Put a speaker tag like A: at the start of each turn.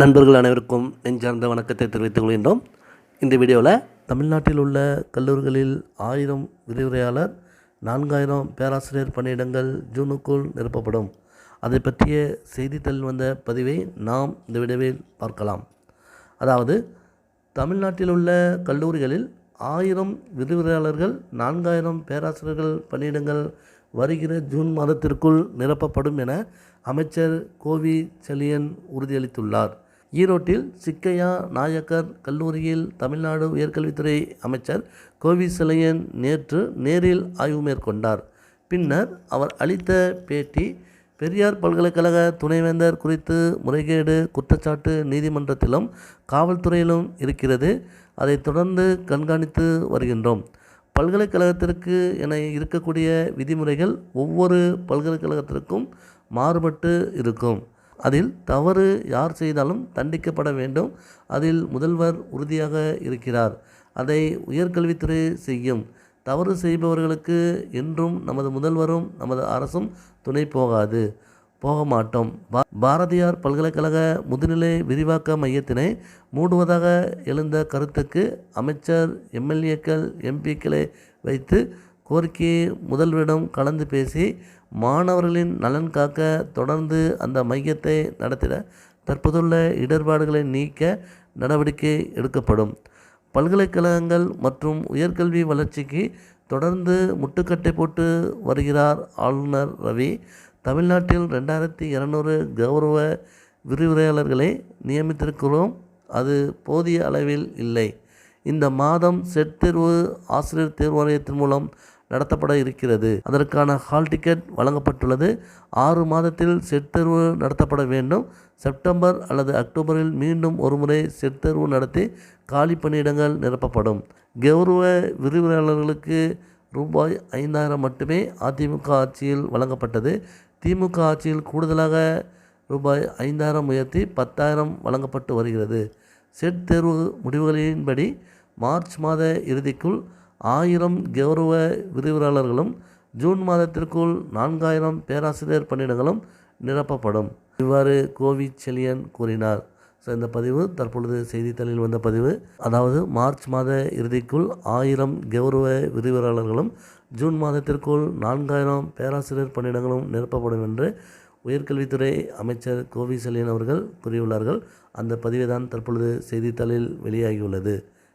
A: நண்பர்கள் அனைவருக்கும் நெஞ்சார்ந்த வணக்கத்தை தெரிவித்துக் கொள்கின்றோம். இந்த வீடியோவில் தமிழ்நாட்டில் உள்ள கல்லூரிகளில் ஆயிரம் விரிவுரையாளர் நான்காயிரம் பேராசிரியர் பணியிடங்கள் ஜூனுக்குள் நிரப்பப்படும். அதை பற்றிய செய்தித்தாளில் வந்த பதிவை நாம் இந்த வீடியோவில் பார்க்கலாம். அதாவது தமிழ்நாட்டில் உள்ள கல்லூரிகளில் ஆயிரம் விரிவுரையாளர்கள் நான்காயிரம் பேராசிரியர்கள் பணியிடங்கள் வருகிற ஜூன் மாதத்திற்குள் நிரப்பப்படும் என அமைச்சர் கோவி செலியன் உறுதியளித்துள்ளார். ஈரோட்டில் சிக்கையா நாயக்கர் கல்லூரியில் தமிழ்நாடு உயர்கல்வித்துறை அமைச்சர் கோவிசலையன் நேற்று நேரில் ஆய்வு மேற்கொண்டார். பின்னர் அவர் அளித்த பேட்டி பெரியார் பல்கலைக்கழக துணைவேந்தர் குறித்து முறைகேடு குற்றச்சாட்டு நீதிமன்றத்திலும் காவல்துறையிலும் இருக்கிறது. அதை தொடர்ந்து கண்காணித்து வருகின்றோம். பல்கலைக்கழகத்திற்கு என இருக்கக்கூடிய விதிமுறைகள் ஒவ்வொரு பல்கலைக்கழகத்திற்கும் மாறுபட்டு இருக்கும். அதில் தவறு யார் செய்தாலும் தண்டிக்கப்பட வேண்டும். அதில் முதல்வர் உறுதியாக இருக்கிறார். அதை உயர்கல்வித்துறை செய்யும். தவறு செய்பவர்களுக்கு என்றும் நமது முதல்வரும் நமது அரசும் துணை போகாது. போக மாட்டோம் பா பாரதியார் பல்கலைக்கழக முதுநிலை விரிவாக்க மையத்தினை மூடுவதாக எழுந்த கருத்துக்கு அமைச்சர் எம்எல்ஏக்கள் எம்பிக்களை வைத்து கோரிக்கையை முதல்வரிடம் கலந்து பேசி மாணவர்களின் நலன் காக்க தொடர்ந்து அந்த மையத்தை நடத்திட தற்போதுள்ள இடர்பாடுகளை நீக்க நடவடிக்கை எடுக்கப்படும். பல்கலைக்கழகங்கள் மற்றும் உயர்கல்வி வளர்ச்சிக்கு தொடர்ந்து முட்டுக்கட்டை போட்டு வருகிறார் ஆளுநர் ரவி. தமிழ்நாட்டில் ரெண்டாயிரத்தி இரநூறு கௌரவ விரிவுரையாளர்களை நியமித்திருக்கிறோம். அது போதிய அளவில் இல்லை. இந்த மாதம் செட் தேர்வு ஆசிரியர் தேர்வு மூலம் நடத்தப்பட இருக்கிறது. அதற்கான ஹால் டிக்கெட் வழங்கப்பட்டுள்ளது. ஆறு மாதத்தில் செட் தேர்வு நடத்தப்பட வேண்டும். செப்டம்பர் அல்லது அக்டோபரில் மீண்டும் ஒருமுறை செட் தேர்வு நடத்தி காலி பணியிடங்கள் நிரப்பப்படும். கௌரவ விரிவுரையாளர்களுக்கு ரூபாய் ஐந்தாயிரம் மட்டுமே அதிமுக ஆட்சியில் வழங்கப்பட்டது. திமுக ஆட்சியில் கூடுதலாக ரூபாய் ஐந்தாயிரம் உயர்த்தி பத்தாயிரம் வழங்கப்பட்டு வருகிறது. செட் தேர்வு முடிவுகளின்படி மார்ச் மாத இறுதிக்குள் ஆயிரம் கௌரவ விரிவுரையாளர்களும் ஜூன் மாதத்திற்குள் நான்காயிரம் பேராசிரியர் பணியிடங்களும் நிரப்பப்படும். இவ்வாறு கோவி செலியன் கூறினார். ஸோ இந்த பதிவு தற்பொழுது செய்தித்தாளில் வந்த பதிவு. அதாவது மார்ச் மாத இறுதிக்குள் ஆயிரம் கௌரவ விரிவுரையாளர்களும் ஜூன் மாதத்திற்குள் நான்காயிரம் பேராசிரியர் பணியிடங்களும் நிரப்பப்படும் என்று உயர்கல்வித்துறை அமைச்சர் கோவி செலியன் அவர்கள் கூறியுள்ளார்கள். அந்த பதிவை தான் தற்பொழுது செய்தித்தாளில் வெளியாகியுள்ளது.